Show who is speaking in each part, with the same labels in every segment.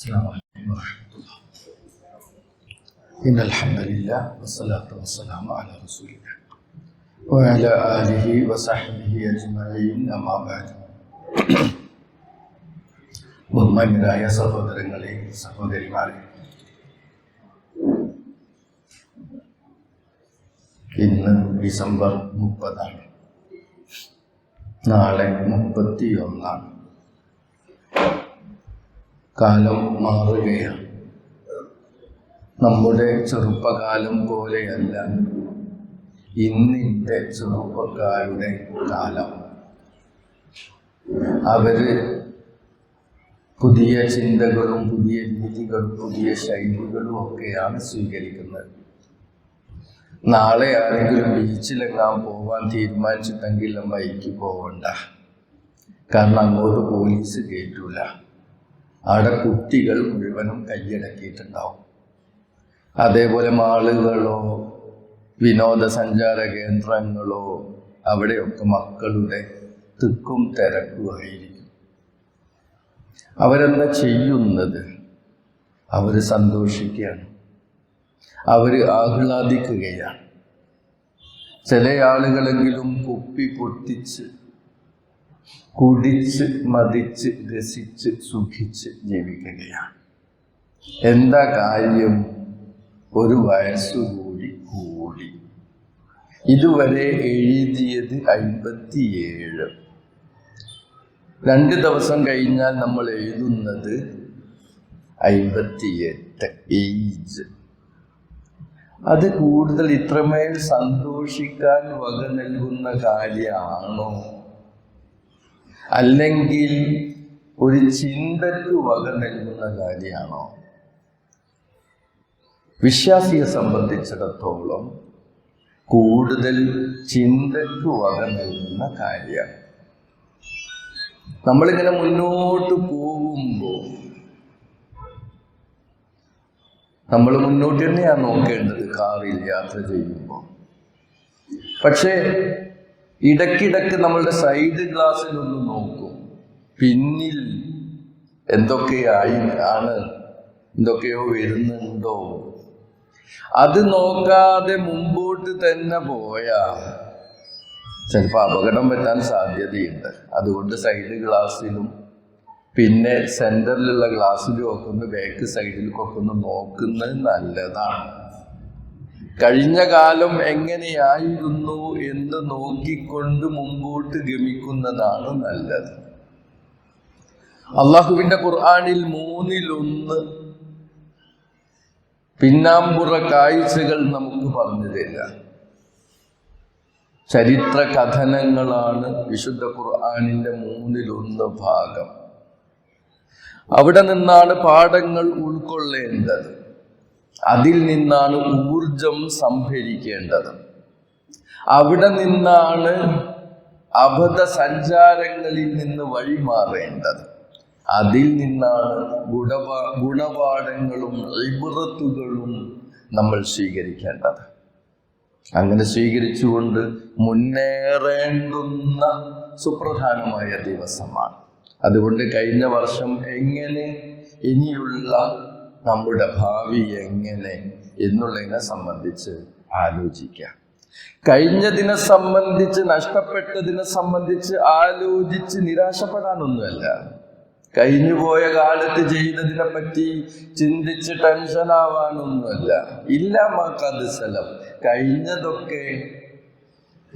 Speaker 1: السلام عليكم ورحمة الله إن الحمد لله والصلاة والسلام على رسول الله وعلى آله وصحبه أجمعين أما بعد ബഹുമാന്യരായ സഹോദരങ്ങളെ സഹോദരിമാരെ ഇന്ന് ഡിസംബർ മുപ്പതാണ് നാളെ മുപ്പത്തിയൊന്നാണ് കാലം മാറുകയാണ്. നമ്മുടെ ചെറുപ്പകാലം പോലെയല്ല ഇന്നിന്റെ ചെറുപ്പക്കാരുടെ കാലം. അവർ പുതിയ ചിന്തകളും പുതിയ രീതികളും പുതിയ ശൈലികളും ഒക്കെയാണ് സ്വീകരിക്കുന്നത്. നാളെ ആരെങ്കിലും ബീച്ചിലെങ്ങാൻ പോവാൻ തീരുമാനിച്ചിട്ടെങ്കിൽ ബൈക്ക് പോവണ്ട. കാരണം അങ്ങോട്ട് പോലീസ് കയറ്റൂല അവിടെ കുട്ടികൾ മുഴുവനും കൈയടക്കിയിട്ടുണ്ടാവും. അതേപോലെ മാളുകളോ വിനോദസഞ്ചാര കേന്ദ്രങ്ങളോ അവിടെയൊക്കെ മക്കളുടെ തിക്കും തിരക്കുമായിരിക്കും അവരെന്താ ചെയ്യുന്നത്? അവർ സന്തോഷിക്കുകയാണ്. അവർ ആഹ്ലാദിക്കുകയാണ്. ചില ആളുകളെങ്കിലും കുപ്പി പൊട്ടിച്ച് കുടിച്ച് മതിച്ച് രസിച്ച് സുഖിച്ച് ജീവിക്കുകയാണ്. എന്താ കാര്യം? ഒരു വയസ്സുകൂടി കൂടി. ഇതുവരെ എഴുതിയത് അൻപത്തിയേഴ്. രണ്ട് ദിവസം കഴിഞ്ഞാൽ നമ്മൾ എഴുതുന്നത് അൻപത്തിയെട്ട്. ഏജ്. അത് കൂടുതൽ ഇത്രമേൽ സന്തോഷിക്കാൻ വക നൽകുന്ന കാര്യമാണോ? അല്ലെങ്കിൽ ഒരു ചിന്തക്ക് വക നൽകുന്ന കാര്യമാണോ? വിശ്വാസിയെ സംബന്ധിച്ചിടത്തോളം കൂടുതൽ ചിന്തക്ക് വക നൽകുന്ന കാര്യമാണ് നമ്മളിങ്ങനെ മുന്നോട്ട് പോകുമ്പോൾ നമ്മൾ മുന്നോട്ട് തന്നെയാണ് നോക്കേണ്ടത് കാറിൽ യാത്ര ചെയ്യുമ്പോൾ. പക്ഷേ ഇടയ്ക്കിടയ്ക്ക് നമ്മളുടെ സൈഡ് നോക്കും പിന്നിൽ എന്തൊക്കെയായി ആണ്? എന്തൊക്കെയോ വരുന്നുണ്ടോ? അത് നോക്കാതെ മുമ്പോട്ട് തന്നെ പോയാ ചിലപ്പോൾ അപകടം പറ്റാൻ സാധ്യതയുണ്ട്. അതുകൊണ്ട് സൈഡ് ഗ്ലാസ്സിലും പിന്നെ സെന്ററിലുള്ള ഗ്ലാസ്സിലും ഒക്കെ ഒന്ന് ബാക്ക് സൈഡിലൊക്കെ ഒന്ന് നോക്കുന്നത് നല്ലതാണ്. കഴിഞ്ഞ കാലം എങ്ങനെയായിരുന്നു എന്ന് നോക്കിക്കൊണ്ട് മുമ്പോട്ട് ഗമിക്കുന്നതാണ് നല്ലത്. അള്ളാഹുവിന്റെ ഖുർആാനിൽ മൂന്നിലൊന്ന് പിന്നാമ്പുറ കാഴ്ചകൾ നമുക്ക് പറഞ്ഞു തരാം ചരിത്ര കഥനങ്ങളാണ് വിശുദ്ധ ഖുർആാനിന്റെ മൂന്നിലൊന്ന് ഭാഗം. അവിടെ നിന്നാണ് പാഠങ്ങൾ ഉൾക്കൊള്ളേണ്ടത്. അതിൽ നിന്നാണ് ഊർജം സംഭരിക്കേണ്ടത്. അവിടെ നിന്നാണ് അബദ്ധ സഞ്ചാരങ്ങളിൽ നിന്ന് വഴിമാറേണ്ടത്. അതിൽ നിന്നാണ് ഗുണപാ ഗുണപാഠങ്ങളും ഇബുറത്തുകളും നമ്മൾ സ്വീകരിക്കേണ്ടത്. അങ്ങനെ സ്വീകരിച്ചുകൊണ്ട് മുന്നേറേണ്ടുന്ന സുപ്രധാനമായ ദിവസമാണ്. അതുകൊണ്ട് കഴിഞ്ഞ വർഷം എങ്ങനെ ഇനിയുള്ള നമ്മുടെ ഭാവി എങ്ങനെ എന്നുള്ളതിനെ സംബന്ധിച്ച് ആലോചിക്കാം കഴിഞ്ഞതിനെ സംബന്ധിച്ച് നഷ്ടപ്പെട്ടതിനെ സംബന്ധിച്ച് ആലോചിച്ച് നിരാശപ്പെടാനൊന്നുമല്ല. കഴിഞ്ഞുപോയ കാലത്ത് ചെയ്തതിനെ പറ്റി ചിന്തിച്ച് ടെൻഷനാവാനൊന്നുമല്ല ഇല്ല മാക്കാത് സ്ഥലം കഴിഞ്ഞതൊക്കെ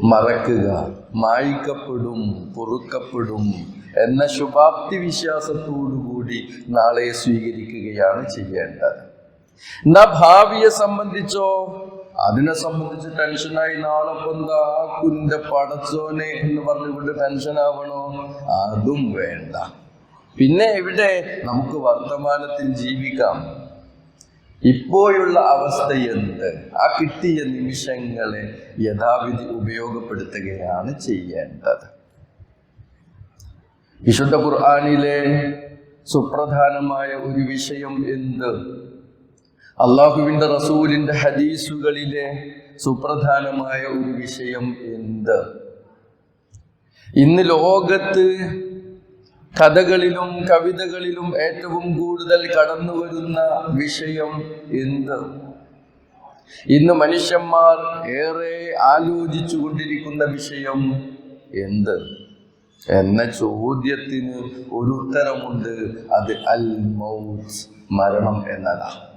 Speaker 1: മറക്കുക മായ്ക്കപ്പെടും പൊറുക്കപ്പെടും എന്ന ശുഭാപ്തി വിശ്വാസത്തോടുകൂടി നാളെ സ്വീകരിക്കുകയാണ് ചെയ്യേണ്ടത്. എന്നാ ഭാവിയെ സംബന്ധിച്ചോ അതിനെ സംബന്ധിച്ച് ടെൻഷനായി നാളെ പൊന്താ കുന്റെ പടച്ചോനെ എന്ന് പറഞ്ഞുകൊണ്ട് ടെൻഷൻ ആവണോ? അതും വേണ്ട. പിന്നെ ഇവിടെ നമുക്ക് വർത്തമാനത്തിൽ ജീവിക്കാം. ഇപ്പോഴുള്ള അവസ്ഥ എന്ത്? ആ കിട്ടിയ നിമിഷങ്ങളെ യഥാവിധി ഉപയോഗപ്പെടുത്തുകയാണ് ചെയ്യേണ്ടത്. വിശുദ്ധ ഖുർആാനിലെ സുപ്രധാനമായ ഒരു വിഷയം എന്ത്? അള്ളാഹുവിന്റെ റസൂലിന്റെ ഹദീസുകളിലെ സുപ്രധാനമായ ഒരു വിഷയം എന്ത്? ഇന്ന് ലോകത്ത് കഥകളിലും കവിതകളിലും ഏറ്റവും കൂടുതൽ കടന്നുവരുന്ന വിഷയം എന്ത്? ഇന്ന് മനുഷ്യന്മാർ ഏറെ ആലോചിച്ചു കൊണ്ടിരിക്കുന്ന വിഷയം എന്ത്? എന്ന ചോദ്യത്തിന് ഒരു ഉത്തരമുണ്ട്. അത് അൽ മൗത്ത് മരണം എന്നതാണ്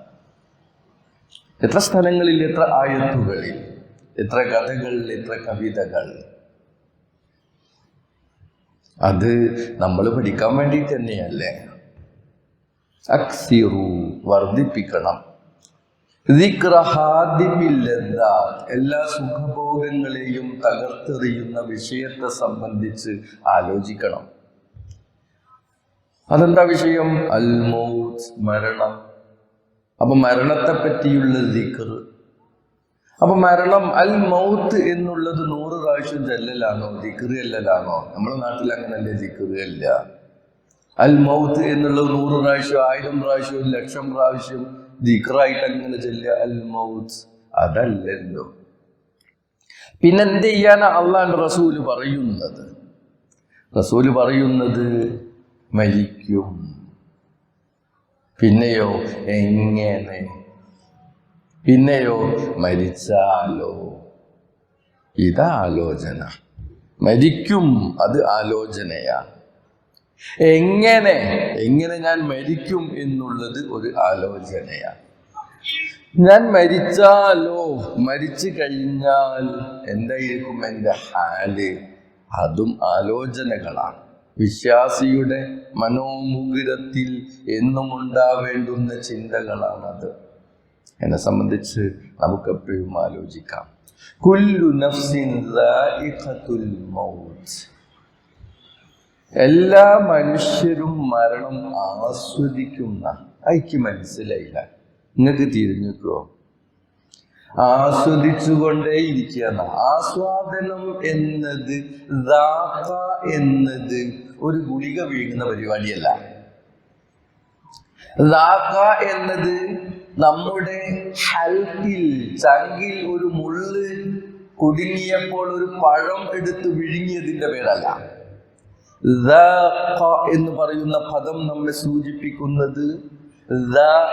Speaker 1: എത്ര സ്ഥലങ്ങളിൽ എത്ര ആയത്തുകളിൽ എത്ര കഥകളിൽ എത്ര കവിതകൾ അത് നമ്മൾ പഠിക്കാൻ വേണ്ടിയിട്ട് തന്നെയല്ലേ? അക്സിറു വർദ്ധിപ്പിക്കണം. എല്ലാ സുഖഭോഗങ്ങളെയും തകർത്തെറിയുന്ന വിഷയത്തെ സംബന്ധിച്ച് ആലോചിക്കണം. അതെന്താ വിഷയം? അൽ മൗത്ത് മരണം. അപ്പൊ മരണത്തെ പറ്റിയുള്ള ദിക്ർ അപ്പൊ മരണം അൽ മൗത്ത് എന്നുള്ളത് നൂറ് പ്രാവശ്യം ചെല്ലലാണോ? ദിക്ർ ചെല്ലലാണോ? നമ്മുടെ നാട്ടിൽ അങ്ങനല്ലേ അല്ല അൽ മൗത്ത് എന്നുള്ളത് നൂറ് പ്രാവശ്യം ആയിരം പ്രാവശ്യം ലക്ഷം പ്രാവശ്യം ദിക്റായിട്ട് അങ്ങനെ ചെല്ലുക അൽ മൗത്ത് അതല്ലല്ലോ. പിന്നെ എന്ത് ചെയ്യാനാ അള്ളാന്റെ റസൂൽ പറയുന്നത്? റസൂൽ പറയുന്നത് മരിക്കും. പിന്നെയോ എങ്ങനെ പിന്നെയോ മരിച്ചാലോ? ഇതാ ആലോചന മരിക്കും അത് ആലോചനയാ. എങ്ങനെ എങ്ങനെ ഞാൻ മരിക്കും എന്നുള്ളത് ഒരു ആലോചനയാ. ഞാൻ മരിച്ചാലോ? മരിച്ചു കഴിഞ്ഞാൽ എന്തായിരിക്കും എന്റെ ഹാൽ? അതും ആലോചനകളാണ്. വിശ്വാസിയുടെ മനോമുകുരത്തിൽ എന്നും ഉണ്ടാവേണ്ടുന്ന ചിന്തകളാണത്. എന്നെ സംബന്ധിച്ച് നമുക്കെപ്പോഴും ആലോചിക്കാം. കുല്ലു നഫ്സിൻ എല്ലാ മനുഷ്യരും മരണം ആസ്വദിക്കുന്ന എനിക്ക് മനസ്സിലായില്ല. നിങ്ങൾക്ക് തിരിഞ്ഞുക്കോ ആസ്വദിച്ചുകൊണ്ടേ ഇരിക്കുകയെന്ന ആസ്വാദനം എന്നത് എന്നത് ഒരു ഗുളിക വീഴുന്ന പരിപാടിയല്ല. എന്നത് നമ്മുടെ ഹൽക്കിൽ ചങ്കിൽ ഒരു മുള്ള് കുടുങ്ങിയപ്പോൾ ഒരു പഴം എടുത്ത് വിഴുങ്ങിയതിന്റെ പേരല്ല. എന്ന് പറയുന്ന പദം നമ്മെ സൂചിപ്പിക്കുന്നത്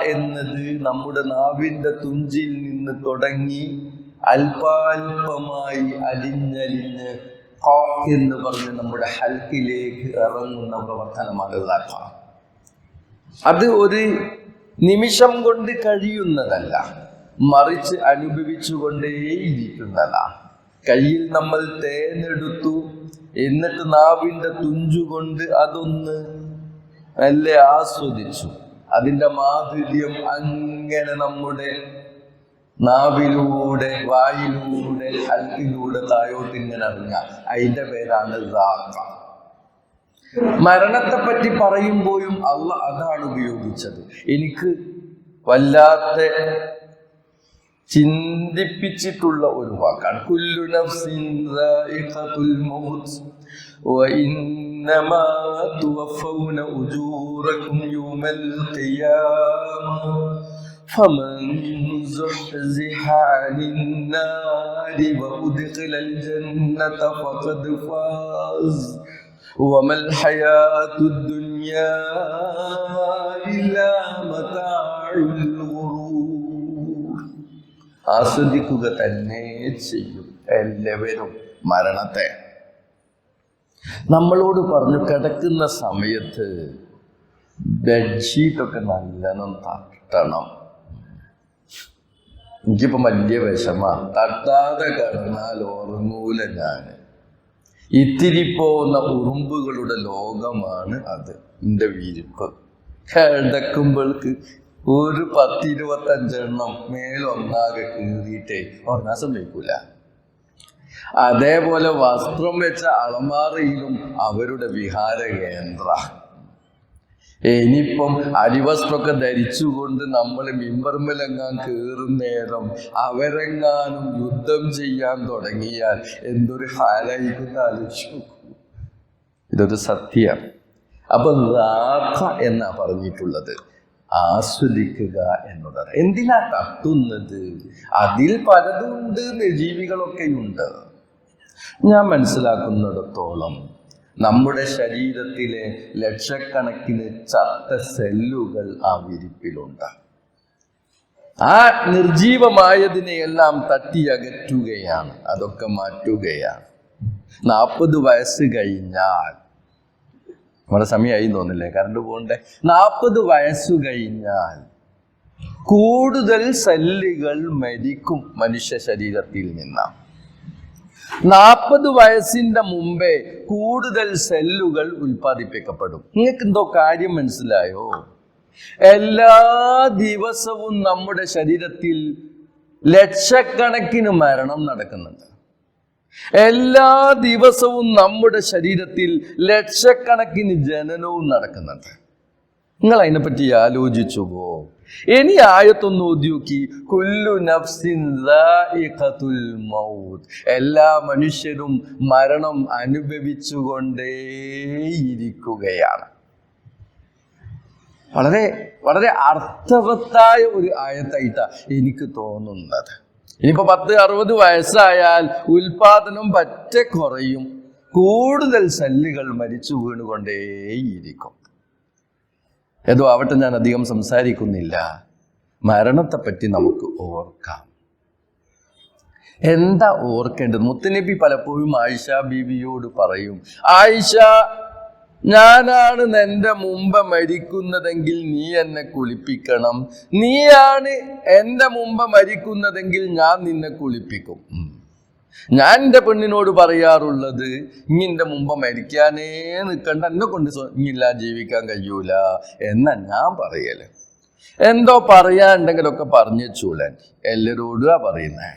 Speaker 1: എന്നത് നമ്മുടെ നാവിന്റെ തുഞ്ചിൽ നിന്ന് തുടങ്ങി അല്പാൽപമായി അലിഞ്ഞലിഞ്ഞ് എന്ന് പറഞ്ഞ് നമ്മുടെ ഹൽക്കിലേക്ക് ഇറങ്ങുന്ന പ്രവർത്തനമാണ് അത് ഒരു നിമിഷം കൊണ്ട് കഴിയുന്നതല്ല മറിച്ച് അനുഭവിച്ചുകൊണ്ടേയിരിക്കുന്നതാണ് കയ്യിൽ നമ്മൾ തേനെടുത്തു എന്നിട്ട് നാവിന്റെ തുഞ്ചുകൊണ്ട് അതൊന്ന് നല്ല ആസ്വദിച്ചു. അതിന്റെ മാധുര്യം അങ്ങനെ നമ്മുടെ നാവിലൂടെ വായിലൂടെ അൽക്കിലൂടെ തായോട്ട് ഇങ്ങനെ അറിഞ്ഞ അതിന്റെ പേരാണ് ദാഖ മരണത്തെ പറ്റി പറയുമ്പോഴും അല്ല അതാണ് ഉപയോഗിച്ചത് എനിക്ക് വല്ലാത്ത ചിന്തിപ്പിച്ചിട്ടുള്ള ഒരു വാക്കാണ് കുല്ലു നഫ്സിൻ ദാഇഖത്തുൽ മൗത്ത് وإنما توفون أجوركم يوم القيامة فمن زحزح عن النار وأدخل الجنة فقد فاز وما الحياة الدنيا إلا متاع الغرور ആസ്വദിക്കുക തന്നെ ചെയ്യും എല്ലാവരും മരണത്തെ നമ്മളോട് പറഞ്ഞു കിടക്കുന്ന സമയത്ത് ബെഡ്ഷീറ്റൊക്കെ നല്ലോണം തട്ടണം എനിക്കിപ്പോ വലിയ വിഷമ തട്ടാതെ കിടന്നാൽ ഉറങ്ങൂല ഞാൻ ഇത്തിരി പോകുന്ന ഉറുമ്പുകളുടെ ലോകമാണ് അത്. എന്റെ വിരിപ്പ്. കിടക്കുമ്പോൾക്ക് ഒരു പത്തിരുപത്തഞ്ചെണ്ണം മേലൊന്നാകെ കീറിയിട്ടേ ഉറങ്ങാൻ സംഭവിക്കൂല അതേപോലെ വസ്ത്രം വെച്ച അളമാറയിലും അവരുടെ വിഹാര കേന്ദ്ര ഇനിയിപ്പം അരിവസ്ത്രമൊക്കെ ധരിച്ചുകൊണ്ട് നമ്മൾ മിമ്പർമലെങ്ങാൻ കയറും നേരം അവരെങ്ങാനും യുദ്ധം ചെയ്യാൻ തുടങ്ങിയാൽ എന്തൊരു ഹാലായിരിക്കും ആലോചിച്ചു. ഇതൊരു സത്യം അപ്പൊ റാഖ എന്നാ പറഞ്ഞിട്ടുള്ളത്? ആസ്വദിക്കുക എന്നുള്ളത് എന്തിനാ തട്ടുന്നത്? അതിൽ പലതുണ്ട് ജീവികളൊക്കെ ഉണ്ട് ഞാൻ മനസ്സിലാക്കുന്നിടത്തോളം നമ്മുടെ ശരീരത്തിലെ ലക്ഷക്കണക്കിന് ചത്ത സെല്ലുകൾ ആ വിരിപ്പിലുണ്ട്. ആ നിർജീവമായതിനെയെല്ലാം തട്ടിയകറ്റുകയാണ് അതൊക്കെ മാറ്റുകയാണ്. നാൽപ്പത് വയസ്സ് കഴിഞ്ഞാൽ നമ്മുടെ സമയമായി തോന്നില്ലേ? കറണ്ട് പോകണ്ടേ? നാൽപ്പത് വയസ്സ് കഴിഞ്ഞാൽ കൂടുതൽ സെല്ലുകൾ മരിക്കും മനുഷ്യ ശരീരത്തിൽ നിന്നാണ്. നാൽപ്പത് വയസ്സിന്റെ മുമ്പേ കൂടുതൽ സെല്ലുകൾ ഉൽപ്പാദിപ്പിക്കപ്പെടും. നിങ്ങൾക്ക് എന്തോ കാര്യം മനസ്സിലായോ? എല്ലാ ദിവസവും നമ്മുടെ ശരീരത്തിൽ ലക്ഷക്കണക്കിന് മരണം നടക്കുന്നുണ്ട്. എല്ലാ ദിവസവും നമ്മുടെ ശരീരത്തിൽ ലക്ഷക്കണക്കിന് ജനനവും നടക്കുന്നുണ്ട്. നിങ്ങൾ അതിനെപ്പറ്റി ആലോചിച്ചുവോ? ഇനി ആയത്തൊന്ന് ഉദ്യോഗി കുല്ലു നഫ്സിൻ എല്ലാ മനുഷ്യരും മരണം അനുഭവിച്ചുകൊണ്ടേയിരിക്കുകയാണ്. വളരെ വളരെ അർത്ഥവത്തായ ഒരു ആയത്തായിട്ടാണ് എനിക്ക് തോന്നുന്നത്. ഇനിയിപ്പോ പത്ത് അറുപത് വയസ്സായാൽ ഉൽപാദനം പറ്റ കുറയും. കൂടുതൽ സെല്ലുകൾ മരിച്ചു വീണുകൊണ്ടേയിരിക്കും. ഏതോ ആവട്ടെ ഞാൻ അധികം സംസാരിക്കുന്നില്ല. മരണത്തെപ്പറ്റി നമുക്ക് ഓർക്കാം. എന്താ ഓർക്കേണ്ടത്? മുത്തനബി പലപ്പോഴും ആയിഷ ബീവിയോട് പറയും ആയിഷ ഞാനാണ് എന്റെ മുമ്പ് മരിക്കുന്നതെങ്കിൽ നീ എന്നെ കുളിപ്പിക്കണം. നീയാണ് എന്റെ മുമ്പ് മരിക്കുന്നതെങ്കിൽ ഞാൻ നിന്നെ കുളിപ്പിക്കും. ഞാൻ എന്റെ പെണ്ണിനോട് പറയാറുള്ളത് ഇങ്ങിന്റെ മുമ്പ് മരിക്കാനേ നിൽക്കണ്ട എന്നെ കൊണ്ട് ഇങ്ങില്ലാ ജീവിക്കാൻ കഴിയൂല. എന്ന ഞാൻ പറയൽ. എന്തോ പറയാണ്ടെങ്കിലൊക്കെ പറഞ്ഞു ചൂടാൻ എല്ലാരോടും ആ പറയുന്നേ.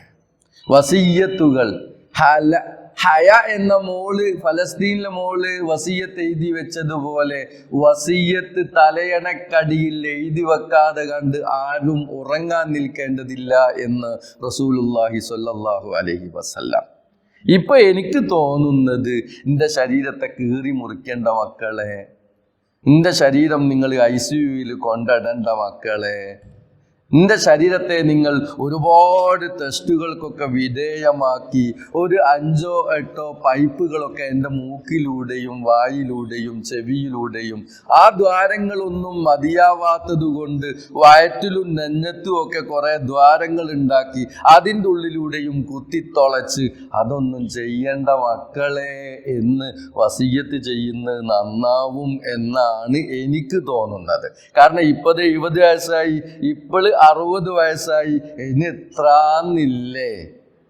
Speaker 1: വസീയത്തുകൾ ഹല ഹയ എന്ന മോൾ ഫലസ്തീനിലെ മോൾ വസീയത്ത് എഴുതി വെച്ചതുപോലെ വസീയത്ത് തലയണക്കടിയിൽ എഴുതി വെക്കാതെ കണ്ട് ആരും ഉറങ്ങാൻ നിൽക്കേണ്ടതില്ല എന്ന് റസൂലുല്ലാഹി സ്വല്ലല്ലാഹു അലഹി വസല്ലം. ഇപ്പൊ എനിക്ക് തോന്നുന്നത് എന്റെ ശരീരത്തെ കീറി മുറിക്കേണ്ട മക്കളെ നിന്റെ ശരീരം നിങ്ങൾ ഐ സി കൊണ്ടിടേണ്ട മക്കളെ നിന്റെ ശരീരത്തെ നിങ്ങൾ ഒരുപാട് ടെസ്റ്റുകൾക്കൊക്കെ വിധേയമാക്കി ഒരു അഞ്ചോ എട്ടോ പൈപ്പുകളൊക്കെ എന്റെ മൂക്കിലൂടെയും വായിലൂടെയും ചെവിയിലൂടെയും ആ ദ്വാരങ്ങളൊന്നും മതിയാവാത്തത് കൊണ്ട് വയറ്റിലും നെഞ്ഞത്തും ഒക്കെ കുറേ ദ്വാരങ്ങൾ ഉണ്ടാക്കി അതിന്റെ ഉള്ളിലൂടെയും കുത്തിത്തുളച്ച് അതൊന്നും ചെയ്യേണ്ട മക്കളെ എന്ന് വസീയത്ത് ചെയ്യുന്നത് നന്നാവും എന്നാണ് എനിക്ക് തോന്നുന്നത്. കാരണം ഇപ്പത് എഴുപത് വയസ്സായി ഇപ്പോൾ അറുപത് വയസ്സായി. ഇനി എത്രാന്നില്ലേ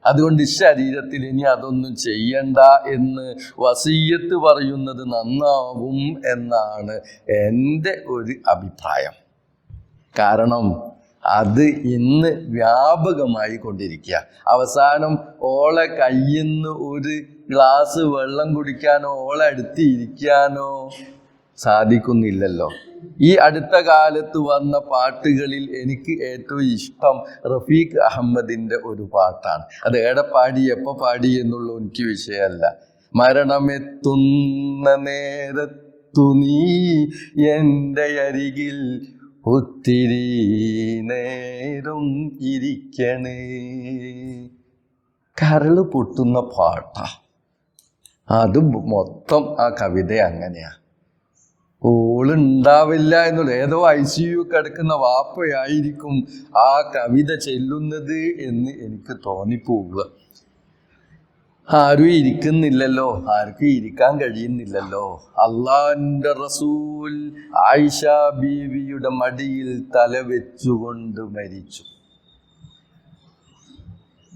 Speaker 1: അതുകൊണ്ട് ശരീരത്തിൽ ഇനി അതൊന്നും ചെയ്യണ്ട എന്ന് വസീയത്ത് പറയുന്നത് നന്നാവും എന്നാണ് എന്റെ ഒരു അഭിപ്രായം. കാരണം അത് ഇന്ന് വ്യാപകമായി കൊണ്ടിരിക്കുക. അവസാനം ഓളെ കയ്യിൽ നിന്ന് ഒരു ഗ്ലാസ് വെള്ളം കുടിക്കാനോ ഓളെ അടുത്ത് ഇരിക്കാനോ സാധിക്കുന്നില്ലല്ലോ. ഈ അടുത്ത കാലത്ത് വന്ന പാട്ടുകളിൽ എനിക്ക് ഏറ്റവും ഇഷ്ടം റഫീഖ് അഹമ്മദിന്റെ ഒരു പാട്ടാണ്. അത് എവിടെ പാടി എപ്പോൾ പാടി എന്നുള്ള എനിക്ക് വിഷയമല്ല. മരണമെത്തുന്ന നേരത്തു നീ എന്റെ അരികിൽ ഒത്തിരി നേരം ഇരിക്കണേ. കരൾ പൊട്ടുന്ന പാട്ടാ. അത് മൊത്തം ആ കവിത അങ്ങനെയാ. ഓളുണ്ടാവില്ല എന്നുള്ള ഏതോ ഐ സി യു കിടക്കുന്ന വാപ്പയായിരിക്കും ആ കവിത ചെല്ലുന്നത് എന്ന് എനിക്ക് തോന്നിപ്പോവുക. ആരും ഇരിക്കുന്നില്ലല്ലോ. ആർക്കും ഇരിക്കാൻ കഴിയുന്നില്ലല്ലോ. അള്ളാന്റെ റസൂൽ ആയിഷ ബീവിയുടെ മടിയിൽ തല വെച്ചുകൊണ്ട് മരിച്ചു.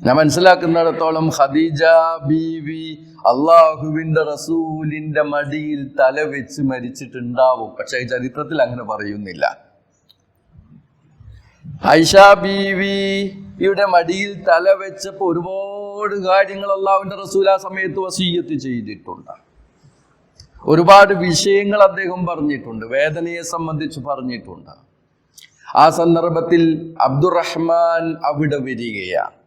Speaker 1: ഞാൻ മനസ്സിലാക്കുന്നിടത്തോളം ഖദീജ ബീവി അള്ളാഹുവിന്റെ റസൂലിന്റെ മടിയിൽ തല വെച്ച് മരിച്ചിട്ടുണ്ടാവും. പക്ഷെ ചരിത്രത്തിൽ അങ്ങനെ പറയുന്നില്ല. ഐഷ ബീവിയുടെ മടിയിൽ തല വെച്ചപ്പോൾ ഒരുപാട് കാര്യങ്ങൾ അള്ളാഹുവിന്റെ റസൂൽ ആ സമയത്ത് വസീയത്ത് ചെയ്തിട്ടുണ്ട്. ഒരുപാട് വിഷയങ്ങൾ അദ്ദേഹം പറഞ്ഞിട്ടുണ്ട്. വേദനയെ സംബന്ധിച്ച് പറഞ്ഞിട്ടുണ്ട്. ആ സന്ദർഭത്തിൽ അബ്ദുറഹ്മാൻ അവിടെ വരികയാണ്.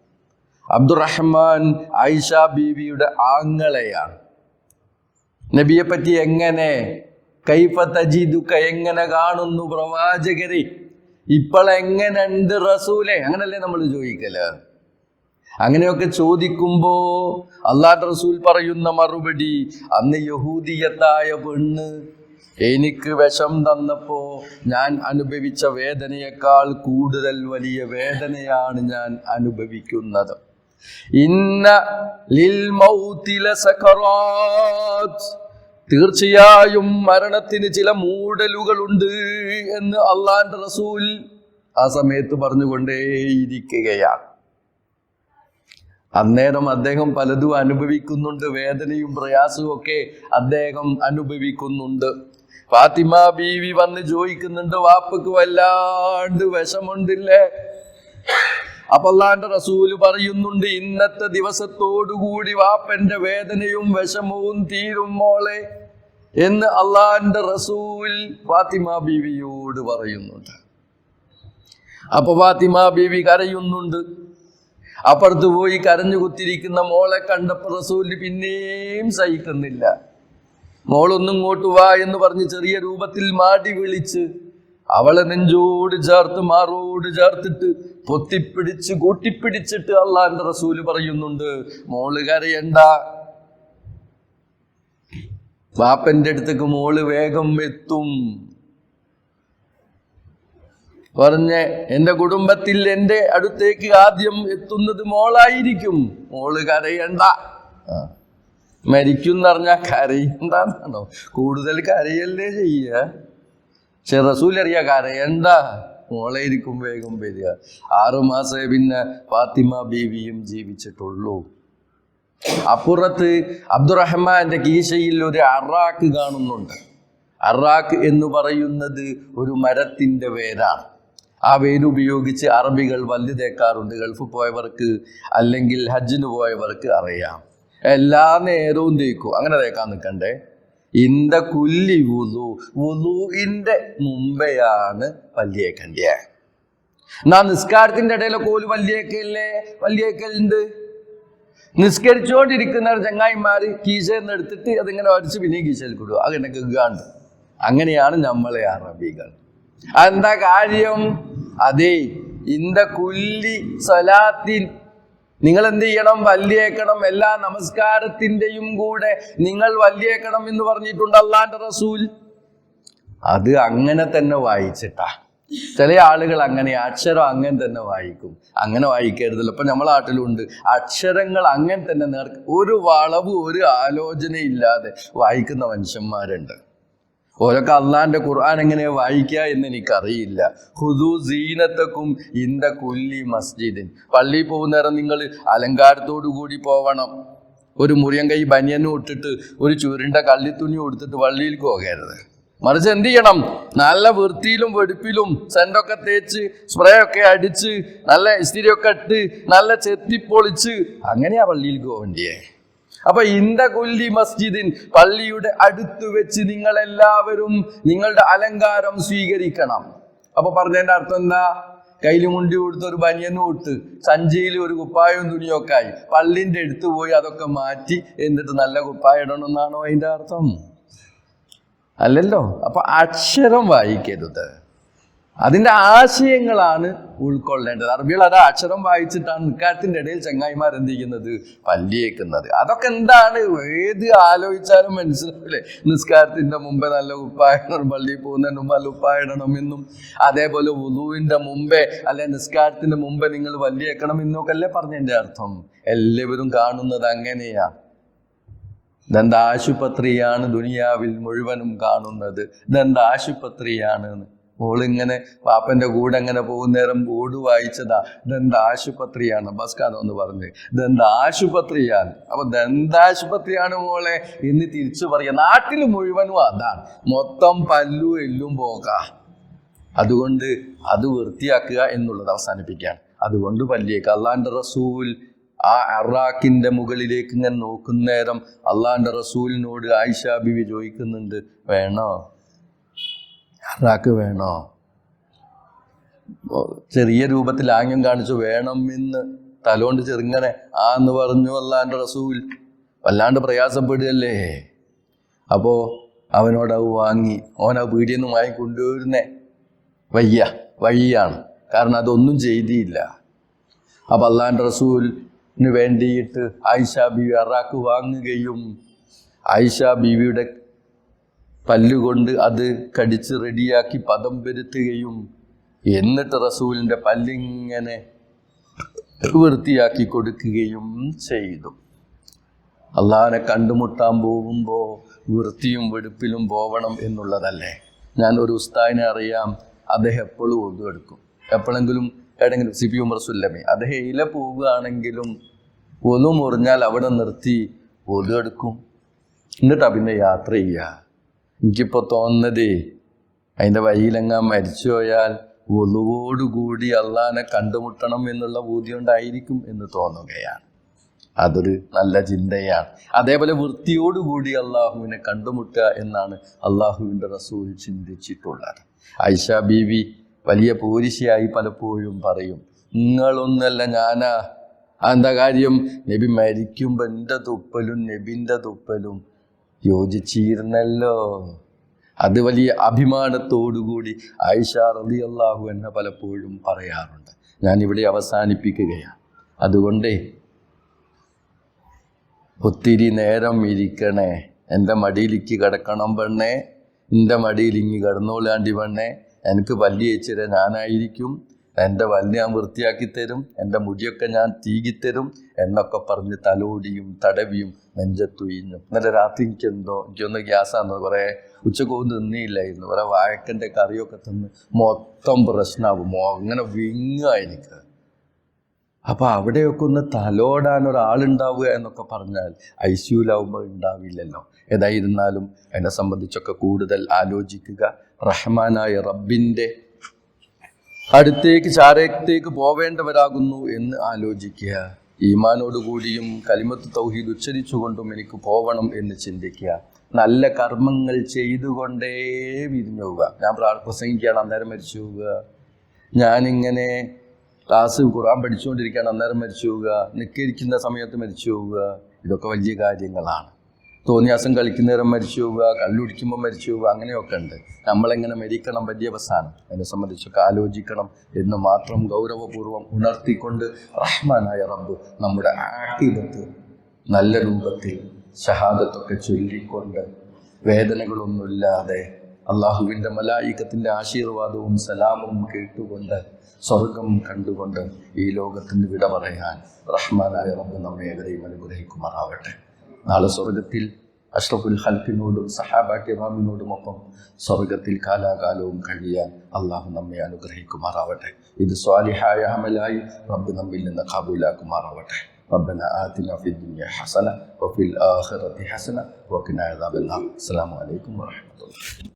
Speaker 1: അബ്ദുറഹ്മാൻ ആയിഷ ബീവിയുടെ ആങ്ങളെയാണ്. നബിയെ പറ്റി എങ്ങനെ കൈഫ എങ്ങനെ കാണുന്നു പ്രവാചകരെ? ഇപ്പോൾ എങ്ങനെയുണ്ട് റസൂലെ? അങ്ങനല്ലേ നമ്മൾ ചോദിക്കൽ. അങ്ങനെയൊക്കെ ചോദിക്കുമ്പോ അള്ളാഹ് റസൂൽ പറയുന്ന മറുപടി അന്ന് യഹൂദിയത്തായ പെണ്ണ് എനിക്ക് വിഷം തന്നപ്പോ ഞാൻ അനുഭവിച്ച വേദനയേക്കാൾ കൂടുതൽ വലിയ വേദനയാണ് ഞാൻ അനുഭവിക്കുന്നത്. ഇന്ന ലിൽ മൗതില സക്കറാത്ത് തീർച്ചയായും മരണത്തിന് ചില മൂടലുകളുണ്ട് എന്ന് അള്ളാന്റെ റസൂൽ ആ സമയത്ത് പറഞ്ഞുകൊണ്ടേയിരിക്കുകയാണ്. അന്നേരം അദ്ദേഹം പലതും അനുഭവിക്കുന്നുണ്ട് വേദനയും പ്രയാസവും ഒക്കെ അദ്ദേഹം അനുഭവിക്കുന്നുണ്ട്. ഫാത്തിമ ബീവി വന്ന് ചോദിക്കുന്നുണ്ട് വാപ്പക്ക് വല്ലാണ്ട് വിഷമുണ്ടില്ലേ അപ്പൊ അള്ളാന്റെ റസൂൽ പറയുന്നുണ്ട് ഇന്നത്തെ ദിവസത്തോടുകൂടി വാപ്പന്റെ വേദനയും വിഷമവും തീരും മോളെ എന്ന് അള്ളാന്റെ റസൂൽ ഫാത്തിമ ബീവിയോട് പറയുന്നുണ്ട്. അപ്പൊ ഫാത്തിമ ബീവി കരയുന്നുണ്ട്. അപ്പുറത്ത് പോയി കരഞ്ഞു കുത്തിരിക്കുന്ന മോളെ കണ്ടപ്പോൾ റസൂൽ പിന്നെയും സഹിക്കുന്നില്ല. മോളൊന്നും ഇങ്ങോട്ട് വാ എന്ന് പറഞ്ഞ് ചെറിയ രൂപത്തിൽ മാടി വിളിച്ച് അവളെ നെഞ്ചോട് ചേർത്ത് മാറോട് ചേർത്തിട്ട് പൊത്തിപ്പിടിച്ച് കൂട്ടിപ്പിടിച്ചിട്ട് അള്ളാന്റെ റസൂൽ പറയുന്നുണ്ട് മോൾ കരയണ്ട. ബാപ്പന്റെ അടുത്തേക്ക് മോൾ വേഗം എത്തും. പറഞ്ഞ് എന്റെ കുടുംബത്തിൽ എന്റെ അടുത്തേക്ക് ആദ്യം എത്തുന്നത് മോളായിരിക്കും. മോൾ കരയണ്ട. മരിക്കും എന്ന് കരയണ്ടോ കൂടുതൽ കരയല്ലേ ചെയ്യുക പക്ഷെ റസൂലറിയ എന്താ? മോളെ ഇരിക്കും വേഗം വരിക. ആറുമാസേ പിന്നെ ഫാത്തിമ ബീവിയും ജീവിച്ചിട്ടുള്ളൂ. അപ്പുറത്ത് അബ്ദുറഹ്മാന്റെ കീശയിൽ ഒരു അറാക്ക് കാണുന്നുണ്ട്. അറാക്ക് എന്ന് പറയുന്നത് ഒരു മരത്തിന്റെ വേരാണ്. ആ വേരുപയോഗിച്ച് അറബികൾ വല്ല് തേക്കാറുണ്ട് ഗൾഫ് പോയവർക്ക് അല്ലെങ്കിൽ ഹജ്ജിന് പോയവർക്ക് അറിയാം. എല്ലാ നേരവും തേക്കും. അങ്ങനെ തേക്കാൻ നിൽക്കണ്ടേ? ഇന്ത കുല്ലി വുളു വുതുവിന്റെ മുമ്പെയാണ് പല്ലിയേക്കണ്ടിയ എന്നാ നിസ്കാരത്തിന്റെ ഇടയിലെ കോൽ പല്ലിയേക്കല്ലേ പല്ലിയേക്കലുണ്ട് നിസ്കരിച്ചുകൊണ്ടിരിക്കുന്ന ചങ്ങായിമാര് കീശയിൽ എടുത്തിട്ട് അതിങ്ങനെ വരച്ച് പിന്നെയും കീശയിൽ കൊടുക്കുക അങ്ങനെ കേൾക്കാണ്ട് അങ്ങനെയാണ് നമ്മളെ അറബികൾ. അതെന്താ കാര്യം? അതെ ഇന്ത കുല്ലി സ്വലാത്തിൻ നിങ്ങൾ എന്ത് ചെയ്യണം വല്യേക്കണം. എല്ലാ നമസ്കാരത്തിന്റെയും കൂടെ നിങ്ങൾ വല്യേക്കണം എന്ന് പറഞ്ഞിട്ടുണ്ട് അള്ളാന്റെ റസൂൽ. അത് അങ്ങനെ തന്നെ വായിച്ചിട്ടാ. ചില ആളുകൾ അങ്ങനെ അക്ഷരം അങ്ങനെ തന്നെ വായിക്കും. അങ്ങനെ വായിക്കരുതല്ലോ. ഇപ്പൊ നമ്മളെ നാട്ടിലുണ്ട്. അക്ഷരങ്ങൾ അങ്ങനെ തന്നെ നേർ ഒരു വളവ് ഒരു ആലോചനയില്ലാതെ വായിക്കുന്ന മനുഷ്യന്മാരുണ്ട്. ഓരൊക്കെ അള്ളാന്റെ ഖുർആൻ എങ്ങനെ വായിക്കുക എന്ന് എനിക്കറിയില്ല. ഹുദു സീനത്തക്കും ഇന്ത കുല്ലി മസ്ജിദിൻ. പള്ളിയിൽ പോകുന്നേരം നിങ്ങൾ അലങ്കാരത്തോടു കൂടി പോവണം. ഒരു മുറിയൻ കൈ ബനിയനും ഇട്ടിട്ട് ഒരു ചുരുണ്ട കള്ളിത്തുണി കൊടുത്തിട്ട് പള്ളിയിൽ പോകരുത്. മറിച്ച് എന്ത് ചെയ്യണം? നല്ല വൃത്തിയിലും വെടുപ്പിലും സെന്റൊക്കെ തേച്ച് സ്പ്രേ ഒക്കെ അടിച്ച് നല്ല ഇസ്തിരിയൊക്കെ ഇട്ട് നല്ല ചെത്തിപ്പൊളിച്ച് അങ്ങനെയാ പള്ളിയിൽ പോകണ്ടിയേ അപ്പൊ ഇന്ത കൊല്ലി മസ്ജിദിൻ പള്ളിയുടെ അടുത്ത് വെച്ച് നിങ്ങൾ എല്ലാവരും നിങ്ങളുടെ അലങ്കാരം സ്വീകരിക്കണം. അപ്പൊ പറഞ്ഞതിന്റെ അർത്ഥം എന്താ? കയ്യിൽ മുണ്ടി കൊടുത്ത് ഒരു ബനിയനും ഇട്ട് സഞ്ചിയിൽ ഒരു കുപ്പായവും തുണിയൊക്കെ ആയി പള്ളിന്റെ അടുത്ത് പോയി അതൊക്കെ മാറ്റി എന്നിട്ട് നല്ല കുപ്പായ ഇടണം എന്നാണോ അതിന്റെ അർത്ഥം? അല്ലല്ലോ. അപ്പൊ അക്ഷരം വായിക്കരുത്. അതിന്റെ ആശയങ്ങളാണ് ഉൾക്കൊള്ളേണ്ടത്. അറബികൾ അത് അക്ഷരം വായിച്ചിട്ടാണ് നിക്കാരത്തിന്റെ ഇടയിൽ ചങ്ങായിമാർ എന്ത് ചെയ്യുന്നത്? പല്ലിയേക്കുന്നത്. അതൊക്കെ എന്താണ്? ഏത് ആലോചിച്ചാലും മനസ്സിലാവില്ലേ? നിസ്കാരത്തിന്റെ മുമ്പേ നല്ല ഉപ്പായിടണം പള്ളിയിൽ പോകുന്നതിന് മുമ്പ് നല്ല ഉപ്പായിടണം എന്നും അതേപോലെ വുളുവിന്റെ മുമ്പേ അല്ലെ നിസ്കാരത്തിന്റെ മുമ്പേ നിങ്ങൾ വല്ലിയേക്കണം എന്നൊക്കെ അല്ലേ പറഞ്ഞതിന്റെ അർത്ഥം? എല്ലാവരും കാണുന്നത് അങ്ങനെയാ. ദന്താശുപത്രിയാണ് ദുനിയാവിൽ മുഴുവനും കാണുന്നത്? ദന്താശുപത്രിയാണ് മോളിങ്ങനെ പാപ്പന്റെ കൂടെ അങ്ങനെ പോകുന്നേരം ബോർഡ് വായിച്ചതാ. ദന്ത ആശുപത്രിയാണ്? ബസ്കാനോ എന്ന് പറഞ്ഞ്. ദന്താശുപത്രിയാണ് അപ്പൊ ദന്താശുപത്രിയാണ് മോളെ? എന്ന് തിരിച്ചു പറയുക നാട്ടിൽ മുഴുവനും അതാണ്. മൊത്തം പല്ലു എല്ലും പോകാം. അതുകൊണ്ട് അത് വൃത്തിയാക്കുക എന്നുള്ളത് അവസാനിപ്പിക്കുകയാണ്. അതുകൊണ്ട് പല്ലിയേക്ക് അള്ളാന്റെ റസൂൽ ആ അറാഖിന്റെ മുകളിലേക്ക് ഇങ്ങനെ നോക്കുന്നേരം അള്ളാന്റെ റസൂലിനോട് ആയിഷ ബിവി ചോദിക്കുന്നുണ്ട് വേണോ? അറാഖ് വേണോ? ചെറിയ രൂപത്തിൽ ആംഗ്യം കാണിച്ചു വേണം എന്ന് തലോണ്ട് ചെറുങ്ങനെ ആ എന്ന് പറഞ്ഞു അല്ലാണ്ട് റസൂൽ. വല്ലാണ്ട് പ്രയാസപ്പെടുകയല്ലേ? അപ്പോ അവനോടവ് വാങ്ങി ഓൻ ആ പീടിയിൽ നിന്ന് വാങ്ങി കൊണ്ടുവരുന്നേ വയ്യ വഴിയാണ്. കാരണം അതൊന്നും ചെയ്തിയില്ല. അപ്പൊ അള്ളാന്റെ റസൂലിന് വേണ്ടിയിട്ട് ആയിഷ ബീവി അറാക്ക് വാങ്ങുകയും ആയിഷ ബീവിയുടെ പല്ലുകൊണ്ട് അത് കടിച്ച് റെഡിയാക്കി പദം വരുത്തുകയും എന്നിട്ട് റസൂലിന്റെ പല്ലിങ്ങനെ വൃത്തിയാക്കി കൊടുക്കുകയും ചെയ്തു. അള്ളഹാനെ കണ്ടുമുട്ടാൻ പോകുമ്പോൾ വൃത്തിയും വെടുപ്പിലും പോവണം എന്നുള്ളതല്ലേ? ഞാൻ ഒരു ഉസ്താദിനെ അറിയാം അദ്ദേഹം എപ്പോഴും ഒതു എടുക്കും. എപ്പോഴെങ്കിലും എവിടെയെങ്കിലും സി പി ഉമർ സുല്ലമി അദ്ദേഹം ഇല പോവുകയാണെങ്കിലും ഒതു മുറിഞ്ഞാൽ അവിടെ നിർത്തി ഒതു എടുക്കും. എന്നിട്ട് പിന്നെ യാത്ര ചെയ്യുക. എനിക്കിപ്പോൾ തോന്നുന്നതേ അതിന്റെ വഴിയിലെങ്ങാൻ മരിച്ചു പോയാൽ ഒലുവോടുകൂടി അള്ളാനെ കണ്ടുമുട്ടണം എന്നുള്ള ബോധ്യം ഉണ്ടായിരിക്കും എന്ന് തോന്നുകയാണ്. അതൊരു നല്ല ചിന്തയാണ്. അതേപോലെ വൃത്തിയോടുകൂടി അള്ളാഹുവിനെ കണ്ടുമുട്ടുക എന്നാണ് അള്ളാഹുവിന്റെ റസൂൽ ചിന്തിച്ചിട്ടുള്ളത്. ഐഷ ബീവി വലിയ പോരിശയായി പലപ്പോഴും പറയും നിങ്ങളൊന്നല്ല ഞാനാ. എന്താ കാര്യം? നബി മരിക്കുമ്പോൾ എന്റെ തുപ്പലും നബിന്റെ തുപ്പലും യോജിച്ചിരുന്നല്ലോ. അത് വലിയ അഭിമാനത്തോടുകൂടി ആയിഷ റലി അള്ളാഹു എന്നെ പലപ്പോഴും പറയാറുണ്ട്. ഞാൻ ഇവിടെ അവസാനിപ്പിക്കുകയാണ്. അതുകൊണ്ടേ ഒത്തിരി നേരം ഇരിക്കണേ. എന്റെ മടിയിലേക്ക് കിടക്കണം പെണ്ണേ. എന്റെ മടിയിൽ ഇങ്ങി കിടന്നോളാണ്ടി പെണ്ണേ. എനിക്ക് വെച്ചിട്ട് ഞാനായിരിക്കും. എന്റെ വല്ല ഞാൻ വൃത്തിയാക്കി തരും എന്റെ മുടിയൊക്കെ ഞാൻ തീകിത്തരും എന്നൊക്കെ പറഞ്ഞ് തലോടിയും തടവിയും നെഞ്ചത്തുയിഞ്ഞു. ഇന്നലെ രാത്രി എനിക്ക് എന്തോ എനിക്കൊന്ന് ഗ്യാസാന്ന് കുറേ ഉച്ചക്കൊന്നും തിന്നിയില്ലായിരുന്നു. കുറേ വാഴക്കന്റെ കറിയൊക്കെ തിന്ന് മൊത്തം പ്രശ്നമാകും അങ്ങനെ വിങ്ങുക എനിക്ക് അപ്പോൾ അവിടെയൊക്കെ ഒന്ന് തലോടാൻ ഒരാളുണ്ടാവുക എന്നൊക്കെ പറഞ്ഞാൽ ഐ സിയുലാവുമ്പോൾ ഉണ്ടാവില്ലല്ലോ. ഏതായിരുന്നാലും എന്നെ സംബന്ധിച്ചൊക്കെ കൂടുതൽ ആലോചിക്കുക. റഹ്മാനായ റബ്ബിന്റെ അടുത്തേക്ക് ചാരത്തേക്ക് പോവേണ്ടവരാകുന്നു എന്ന് ആലോചിക്കുക. ഈമാനോടുകൂടിയും കലിമത്ത് തൗഹീദ് ഉച്ചരിച്ചുകൊണ്ടും എനിക്ക് പോവണം എന്ന് ചിന്തിക്കുക. നല്ല കർമ്മങ്ങൾ ചെയ്തുകൊണ്ടേ വിരിഞ്ഞുപോവുക ഞാൻ പ്രാ- പ്രസംഗിക്കുകയാണ് അന്നേരം മരിച്ചു പോവുക. ഞാനിങ്ങനെ ക്ലാസ് ഖുറാൻ പഠിച്ചുകൊണ്ടിരിക്കുകയാണ് അന്നേരം മരിച്ചു പോവുക. നിൽക്കിരിക്കുന്ന സമയത്ത് മരിച്ചു പോവുക. ഇതൊക്കെ വലിയ കാര്യങ്ങളാണ്. തോന്നിയാസം കളിക്കുന്നേരം മരിച്ചു പോവുക കള്ളുടിക്കുമ്പോൾ മരിച്ചു പോവുക അങ്ങനെയൊക്കെ ഉണ്ട്. നമ്മളെങ്ങനെ മരിക്കണം വലിയ അവസാനം. അതിനെ സംബന്ധിച്ചൊക്കെ ആലോചിക്കണം എന്ന് മാത്രം ഗൗരവപൂർവം ഉണർത്തിക്കൊണ്ട് റഹ്മാനായ റബ്ബ് നമ്മുടെ ആക്കിബത്ത് നല്ല രൂപത്തിൽ ഷഹാദത്തൊക്കെ ചൊല്ലിക്കൊണ്ട് വേദനകളൊന്നുമില്ലാതെ അള്ളാഹുവിന്റെ മലായിക്കത്തിന്റെ ആശീർവാദവും സലാമും കേട്ടുകൊണ്ട് സ്വർഗം കണ്ടുകൊണ്ട് ഈ ലോകത്തിന് വിട പറയാൻ റഹ്മാനായ റബ്ബ് നമ്മെ ഏവരെയും അനുഗ്രഹിക്കുമാറാവട്ടെ. നാളെ സ്വർഗത്തിൽ അഷ്റഫുൽ ഹൽക്കിനോടും സഹാബാക്കിറാമിനോടുമൊപ്പം സ്വർഗത്തിൽ കാലാകാലവും കഴിയാൻ അള്ളാഹു നമ്മെ അനുഗ്രഹിക്കുമാറാവട്ടെ ഇത് സ്വാലിഹായ അമലായി റബ്ബ് നമ്മിൽ നിന്ന് കാബൂലാക്കുമാറാവട്ടെ ربنا آتنا في الدنيا حسنة وفي الآخرة حسنة وقنا عذاب النار السلام عليكم ورحمة الله